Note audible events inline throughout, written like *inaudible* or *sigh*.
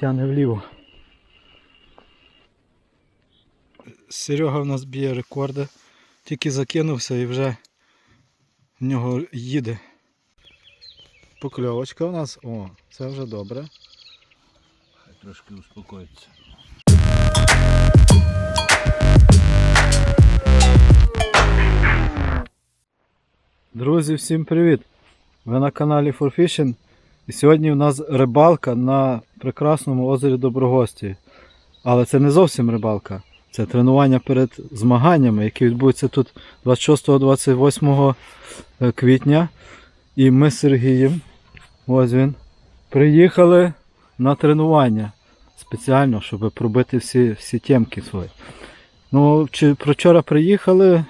тягне вліво. Серега в нас б'є рекорди. Тільки закинувся і вже в нього їде. Покльовочка у нас. О, це вже добре. Хай трошки успокоїться. Друзі, всім привіт! Ви на каналі For Fishing. І сьогодні у нас рибалка на прекрасному озері Доброгості. Але це не зовсім рибалка. Це тренування перед змаганнями, які відбудуться тут 26-28 квітня. І ми з Сергієм, ось він, приїхали на тренування спеціально, щоб пробити всі, всі темки свої. Ну, чи про вчора приїхали,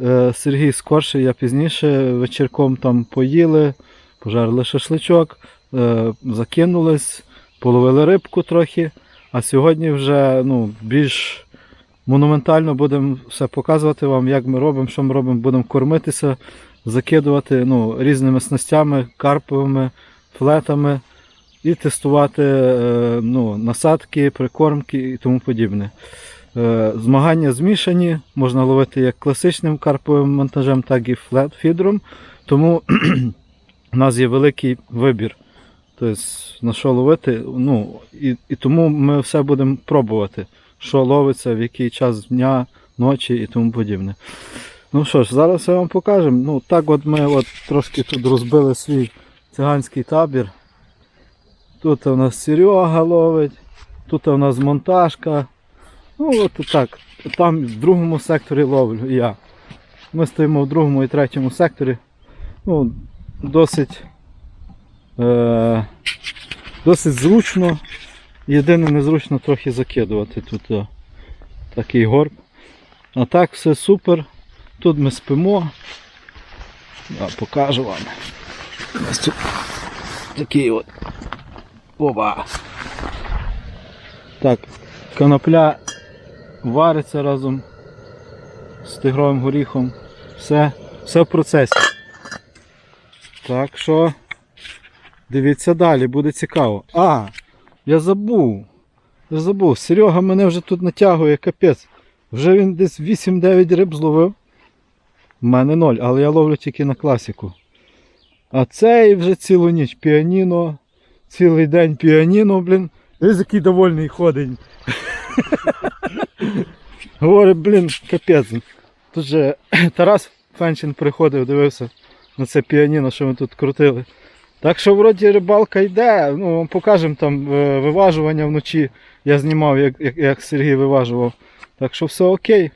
Е, Сергій скорше, я пізніше вечірком там поїли, пожарили шашличок, е, закинулись, половили рибку трохи. А сьогодні вже ну, більш монументально будемо все показувати вам, як ми робимо, що ми робимо, будемо кормитися, закидувати ну, різними снастями, карповими, флетами і тестувати е, ну, насадки, прикормки і тому подібне. Е, Змагання змішані, можна ловити як класичним карповим монтажем, так і флет-фідром. Тому *clears throat* у нас є великий вибір. Тобто, на що ловити. Ну, і, і тому ми все будемо пробувати, що ловиться, в який час дня, ночі і тому подібне. Ну що ж, зараз я вам покажемо. Ну, так от ми от трошки тут розбили свій циганський табір. Тут у нас Серега ловить, тут у нас монтажка. Ну, от так. Там в другому секторі ловлю я. Ми стоїмо в другому і третьому секторі. Ну, досить, е, досить зручно. Єдине незручно трохи закидувати тут о, такий горб. А так все супер. Тут ми спимо. Я покажу вам. Нас тут такий от. Оба. Так, конопля вариться разом з тигровим горіхом. Все, все в процесі. Так що дивіться далі, буде цікаво. А, я забув. Я забув. Серега мене вже тут натягує, капець. Вже він десь 8-9 риб зловив. У мене 0, але я ловлю тільки на класіку. А цей вже цілу ніч піаніно, цілий день піаніно, блін. Ось який довольний ходить. *laughs* Говорить, блін, капець. Тут же *clears throat* Тарас Фенчин приходив, дивився на це піаніно, що ми тут крутили. Так що вроді рибалка йде, ну покажемо там е, виважування вночі. Я знімав, як, як, як Сергій виважував. Так що все окей.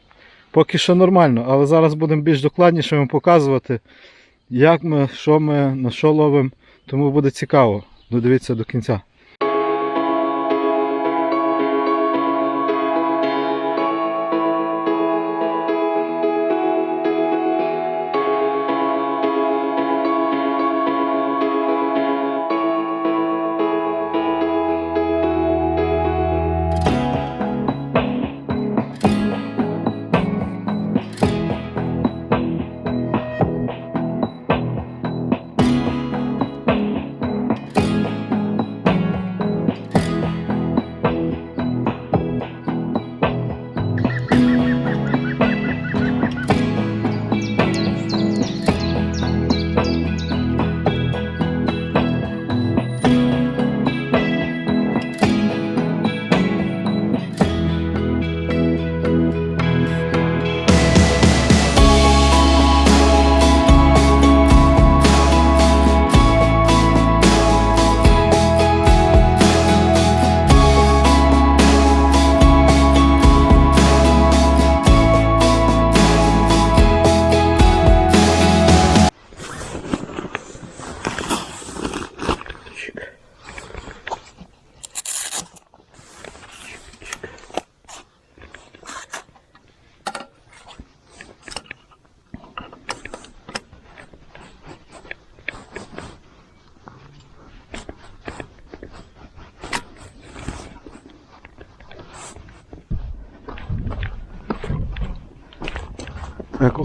Поки що нормально, але зараз будемо більш докладніше вам показувати, як ми, що ми, на що ловимо. Тому буде цікаво. Додивіться до кінця.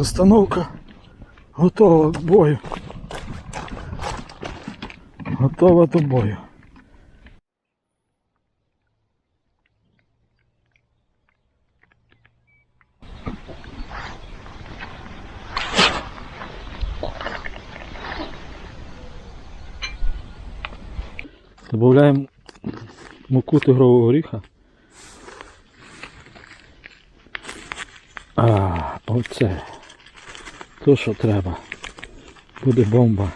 Установка готова до бою. Готова до бою. Добавляємо муку тигрового горіха. А, оце. То, що треба. Буде бомба.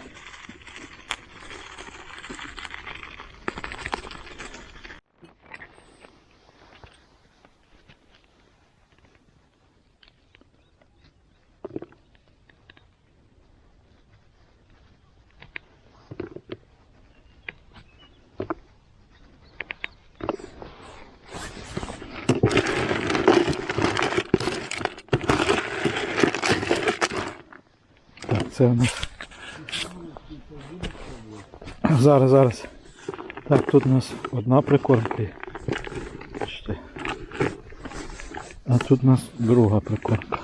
Це у. Зараз, зараз. Так, тут у нас одна прикормка. А тут у нас друга прикормка.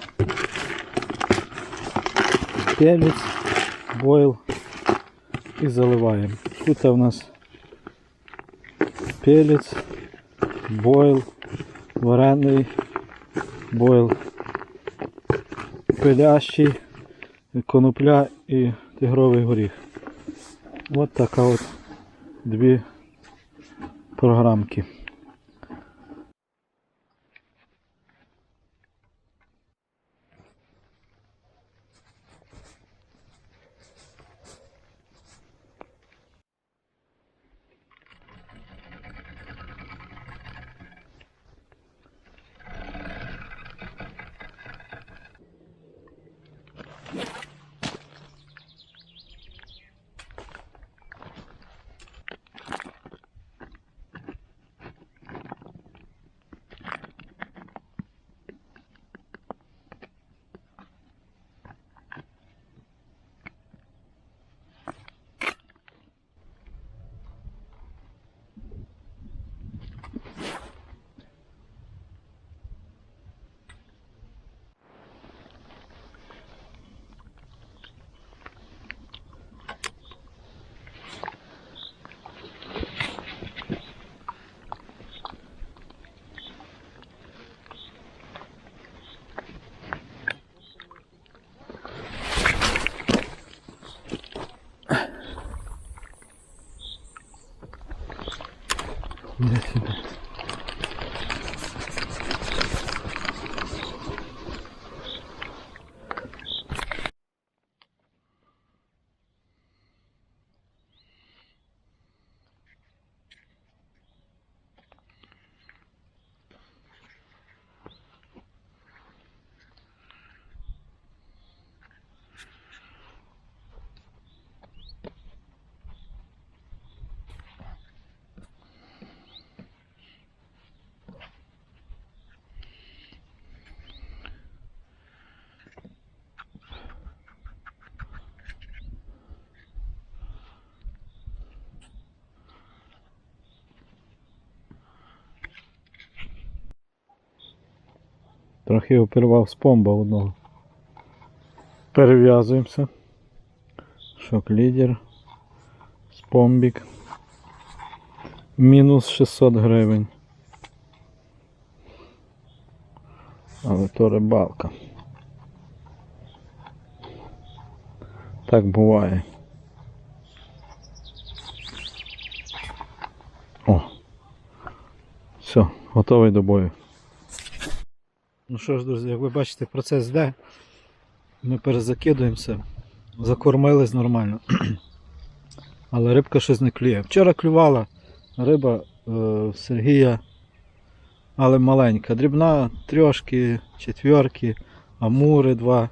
Пелець, бойл і заливаємо. Тут у нас пелець, бойл, варений, бойл, пилящий конопля і тигровий горіх. От така от дві програмки. Neresinde? Трохи оперував з помба одного. Перев'язуємося. Шок лідер. Спомбік. Мінус 600 гривень. Але то рибалка. Так буває. О. Все, готовий до бою. Ну що ж, друзі, як ви бачите, процес йде. Ми перезакидуємося. Закормились нормально. *clears throat* Але рибка щось не клює. Вчора клювала риба е, Сергія, але маленька. Дрібна трьошки, четверки, амури два.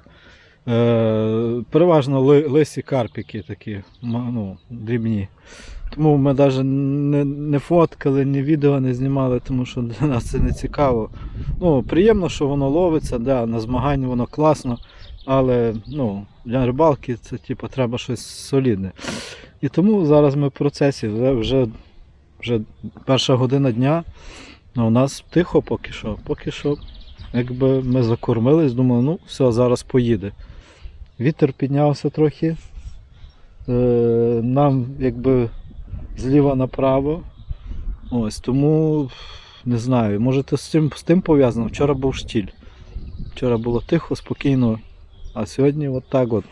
Е, переважно ли, лисі карпіки такі, ну, дрібні. Тому ми навіть не, не фоткали, ні відео не знімали, тому що для нас це не цікаво. Ну, приємно, що воно ловиться, да, на змаганні воно класно, але ну, для рибалки це типу, треба щось солідне. І тому зараз ми в процесі, вже, вже, перша година дня, а у нас тихо поки що. Поки що, якби ми закормились, думали, ну все, зараз поїде. Вітер піднявся трохи. Е, нам якби зліва направо. Ось тому не знаю, може це з цим, з тим пов'язано. Вчора був штіль. Вчора було тихо, спокійно, а сьогодні от так от.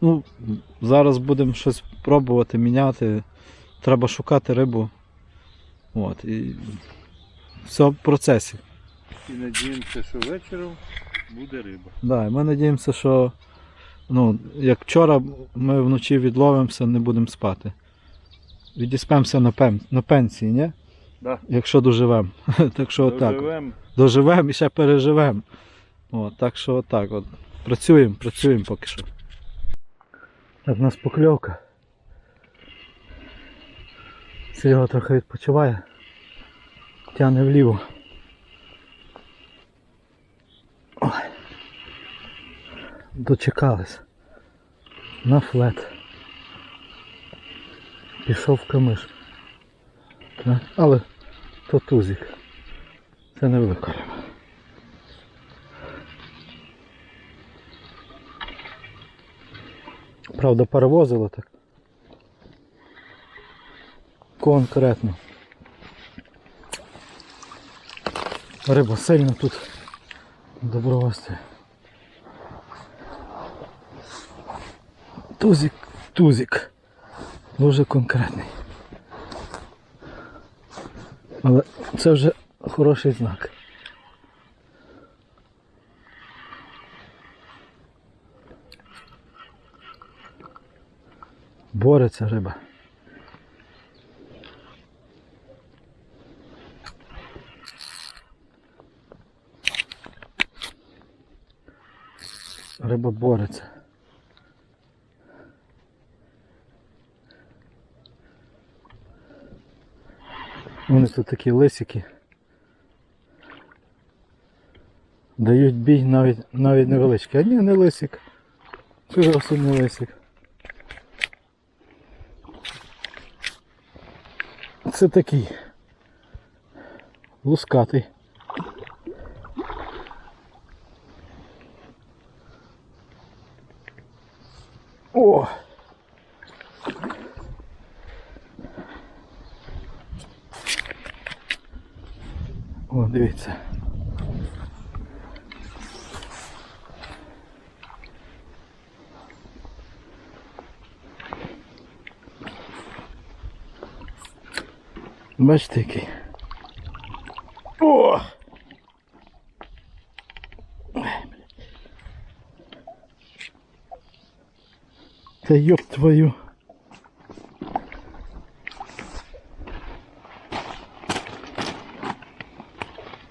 Ну, зараз будемо щось пробувати міняти. треба шукати рибу. От, і все в процесі. І надіємося, що вечором буде риба. Да, і ми надіємося, що ну, як вчора ми вночі відловимося, не будемо спати. Відіспемося на, пен... на пенсії, ні? Да. Якщо доживемо. *laughs* так що отак. Доживемо. Доживемо і ще переживемо. От, так що отак от. Працюємо, працюємо поки що. Так, у нас покльовка. Серега трохи відпочиває. Тягне вліво. Ой. Дочекались. На флет. Пішов камиш. Але то тузик. Це не велика риба. Правда, перевозило так. Конкретно. Риба сильно тут добровольствує. Тузик, тузик. Дуже конкретний. Але це вже хороший знак. Бореться риба. Риба бореться. Вони тут такі лисики. Дають бій навіть навіть невеличкий. А ні, не лисик. Це зовсім не лисик. Це такий лускатий. О! О, дивіться. Бачите який. О! Та ёб твою.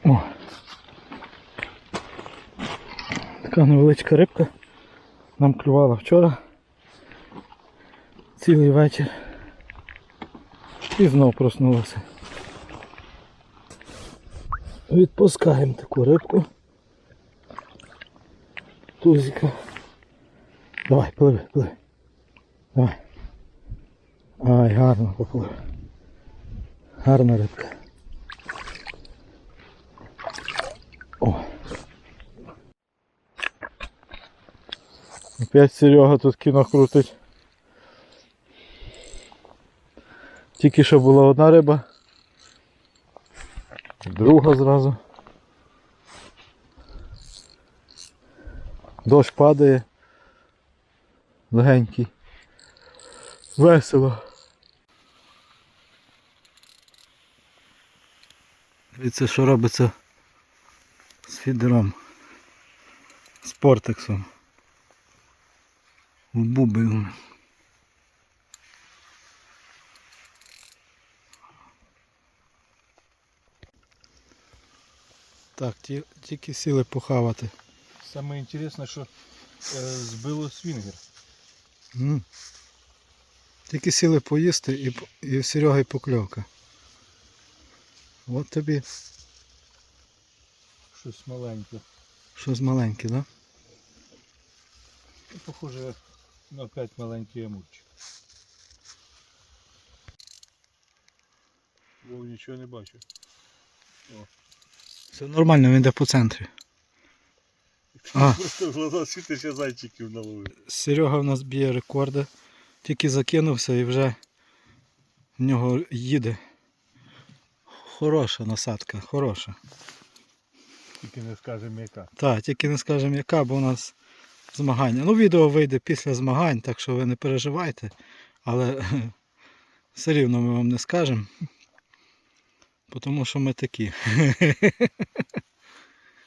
О. Така невеличка рибка. Нам клювала вчора. Цілий вечір. І знов проснулася. Відпускаємо таку рибку. Тузика. Давай, пливи, пливи. Давай. Ай, гарно поплив. Гарна рибка. Опять Серега тут кіно крутить. Тільки що була одна риба. Друга зразу. Дощ падає. Легенький. Весело. Дивіться, що робиться з фідером. З портексом. В бубі. Так, тільки сіли похавати. Саме інтересне, що е, збило свінгер. М. Тільки сіли поїсти і, і в Сереги покльовка. От тобі Щось маленьке. щось маленьке, да? Похоже на опять маленький амурчик. Вов нічого не бачу. Все нормально, він йде по центрі. *laughs* А. Просто в глаза світиш, зайчиків наловив. Серега в нас б'є рекорди. Тільки закинувся і вже в нього їде. Хороша насадка, хороша. Тільки не скажемо яка. Так, тільки не скажемо яка, бо у нас змагання. Ну, відео вийде після змагань, так що ви не переживайте. Але *laughs* Все рівно ми вам не скажемо. Тому що ми такі.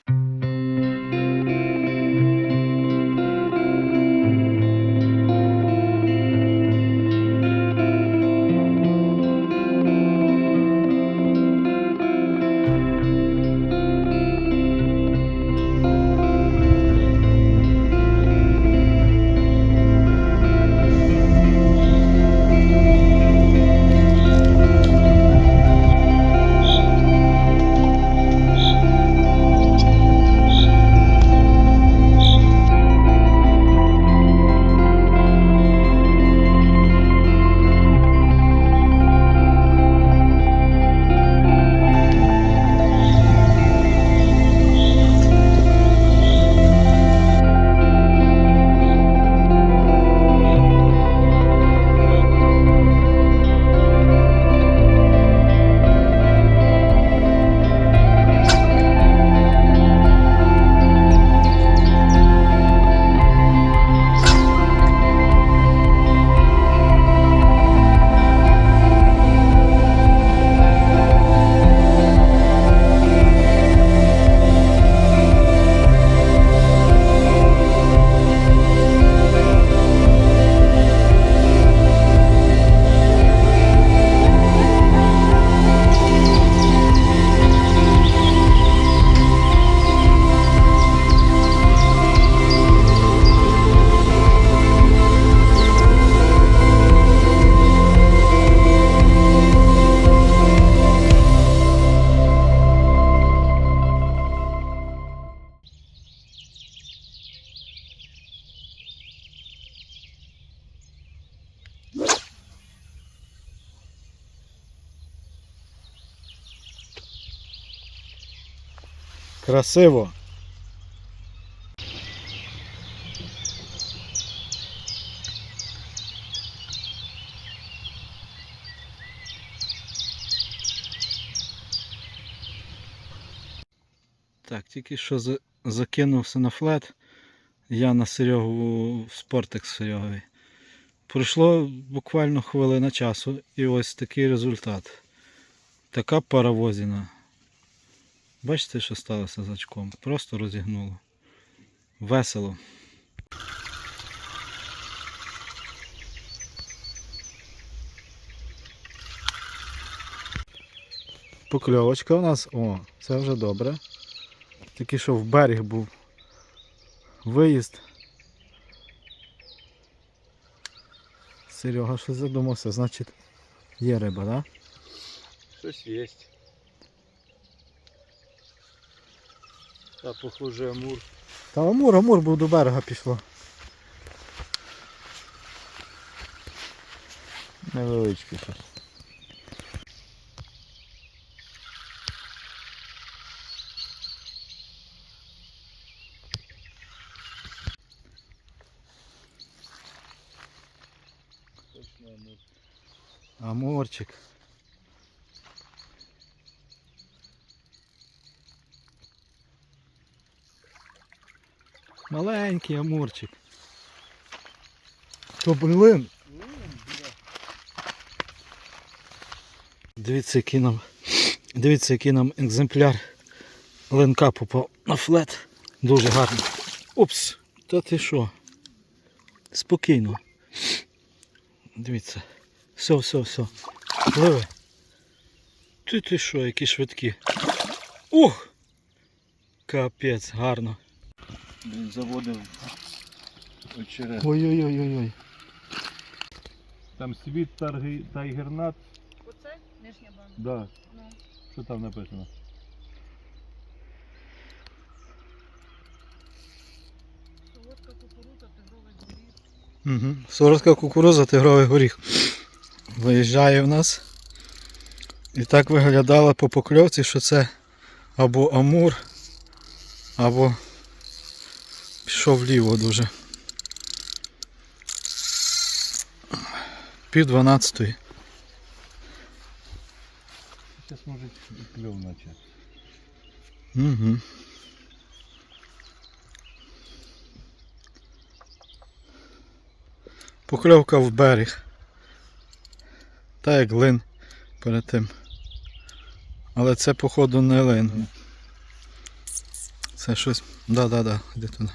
*laughs* Красиво. Так, тільки що за- закинувся на флет. Я на Серегу в спортекс Сереговий. Пройшло буквально хвилина часу і ось такий результат. Така паровозіна. Бачите, що сталося з очком? Просто розігнуло. Весело. Покльовочка у нас. О, це вже добре. Тільки що в берег був виїзд. Серега щось задумався, значить є риба, так? Да? Щось є. Та похоже амур. Та Амур, Амур був до берега пішло. Невеличкий щось. Точно амур. Амурчик. Маленький амурчик. То блин. Дивіться, який нам. Дивіться, який нам екземпляр ленка попав на флет. Дуже гарно. Упс, та ти що? Спокійно. Дивіться. Все, все, все. Пливе. Ти ти що, які швидкі. Ух! Капець, гарно. Заводив очерет. Ой-ой-ой-ой. Там світ тарги, тайгернат. Оце нижня банка. Да. Ну. Що там написано? Солодка кукурудза, тигровий горіх. Угу. Кукуруза, тигровий горіх. Виїжджає в нас. І так виглядало по покльовці, що це або амур, або пішов вліво дуже. Пів дванадцятої. Зараз може і кльов наче. Угу. Покльовка в берег. Та як глин перед тим. Але це, походу, не лин. Це щось. Да-да-да, іди туди.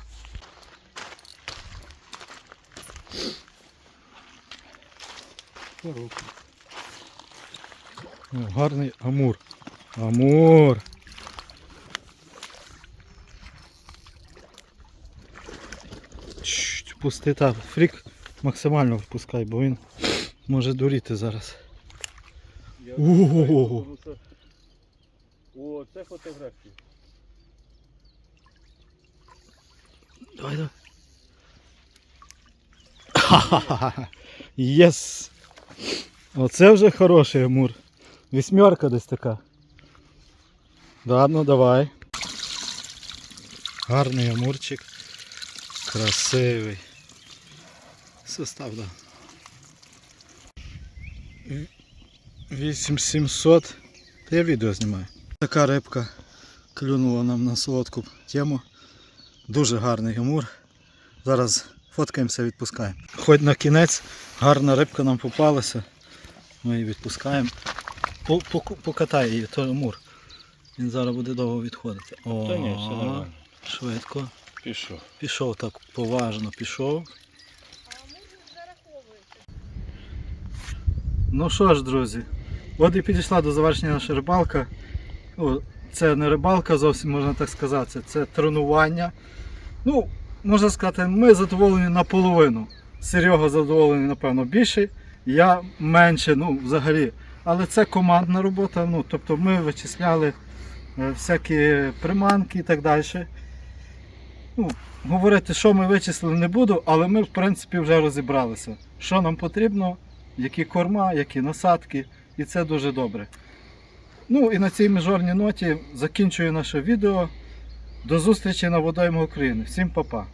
Коробка. Гарний амур. Амур. Пусти так. Фрік максимально впускай, бо він може дуріти зараз. Ого. О, це фотографії. Давай, давай. Ха-ха-ха. Єс! Оце вже хороший амур. Вісьмерка десь така. Да, ну давай. Гарний амурчик. Красивий. Состав, да. 8700. Та я відео знімаю. Така рибка клюнула нам на солодку тему. Дуже гарний амур. Зараз фоткаємося, відпускаємо. Хоч на кінець гарна рибка нам попалася. Ми її відпускаємо. По- Покатай її, то амур. Він зараз буде довго відходити. О, Та ні, все нормально. швидко. Пішов. Пішов так поважно, пішов. Ну що ж, друзі, от і підійшла до завершення наша рибалка. О, це не рибалка зовсім можна так сказати, це тренування. Ну, можна сказати, ми задоволені наполовину. Серега задоволений, напевно, більше, я менше, ну, взагалі. Але це командна робота. Ну, тобто ми вичисляли е, всякі приманки і так далі. Ну, говорити, що ми вичислили, не буду, але ми, в принципі, вже розібралися. Що нам потрібно, які корма, які насадки, і це дуже добре. Ну і на цій мажорній ноті закінчую наше відео. До зустрічі на водоймах України. Всім па-па!